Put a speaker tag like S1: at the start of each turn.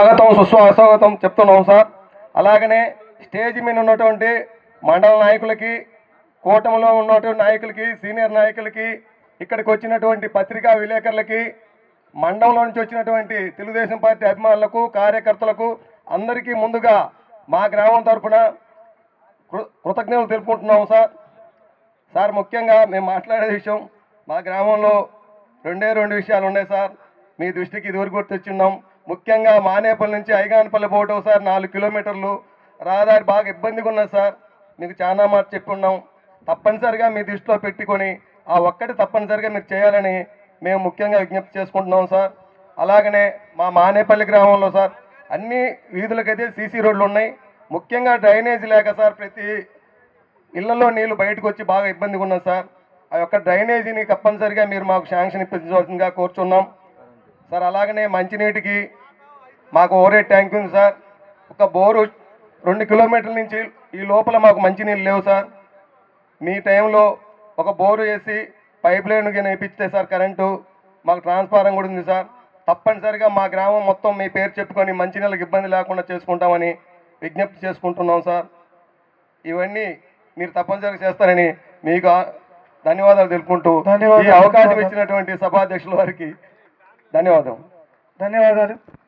S1: స్వాగతం సుస్వాగతం చెప్తున్నాం సార్. అలాగనే స్టేజ్ మీద ఉన్నటువంటి మండల నాయకులకి కూటమిలో ఉన్నటువంటి నాయకులకి సీనియర్ నాయకులకి ఇక్కడికి వచ్చినటువంటి పత్రికా విలేకరులకి మండలంలో నుంచి వచ్చినటువంటి తెలుగుదేశం పార్టీ అభిమానులకు కార్యకర్తలకు అందరికీ ముందుగా మా గ్రామం తరఫున కృ కృతజ్ఞతలు తెలుపుకుంటున్నాం సార్. సార్ ముఖ్యంగా మేము మాట్లాడే విషయం మా గ్రామంలో రెండే రెండు విషయాలు ఉన్నాయి సార్. మీ దృష్టికి ఇదివరకు కూడా ముఖ్యంగా మానేపల్లి నుంచి ఐగానపల్లి పోవటం సార్ నాలుగు కిలోమీటర్లు. రహదారి బాగా ఇబ్బందిగా ఉన్నది సార్. మీకు చాలా మాట చెప్పున్నాం. తప్పనిసరిగా మీ దృష్టిలో పెట్టుకొని ఆ ఒక్కటి తప్పనిసరిగా మీరు చేయాలని మేము ముఖ్యంగా విజ్ఞప్తి చేసుకుంటున్నాం సార్. అలాగనే మా మానేపల్లి గ్రామంలో సార్ అన్ని వీధులకైతే సీసీ రోడ్లు ఉన్నాయి. ముఖ్యంగా డ్రైనేజ్ లేక సార్ ప్రతి ఇళ్ళలో నీళ్ళు బయటకు వచ్చి బాగా ఇబ్బందిగా ఉన్నది సార్. ఆ యొక్క డ్రైనేజీని తప్పనిసరిగా మీరు మాకు శాంక్షన్ ఇప్పించవలసిందిగా కోరుచున్నాం. సార్ అలాగనే మంచినీటికి మాకు ఓరే ట్యాంక్ ఉంది సార్. ఒక బోరు రెండు కిలోమీటర్ల నుంచి ఈ లోపల మాకు మంచినీళ్ళు లేవు సార్. మీ టైంలో ఒక బోరు వేసి పైప్ లైన్ వేపిస్తే సార్ కరెంటు మాకు ట్రాన్స్ఫారం కూడా ఉంది సార్. తప్పనిసరిగా మా గ్రామం మొత్తం మీ పేరు చెప్పుకొని మంచినీళ్ళకి ఇబ్బంది లేకుండా చేసుకుంటామని విజ్ఞప్తి చేసుకుంటున్నాం సార్. ఇవన్నీ మీరు తప్పనిసరిగా చేస్తారని మీకు ధన్యవాదాలు తెలుపుకుంటూ. ఈ అవకాశం ఇచ్చినటువంటి సభాధ్యక్షుల వారికి ధన్యవాదం.
S2: ధన్యవాదాలు.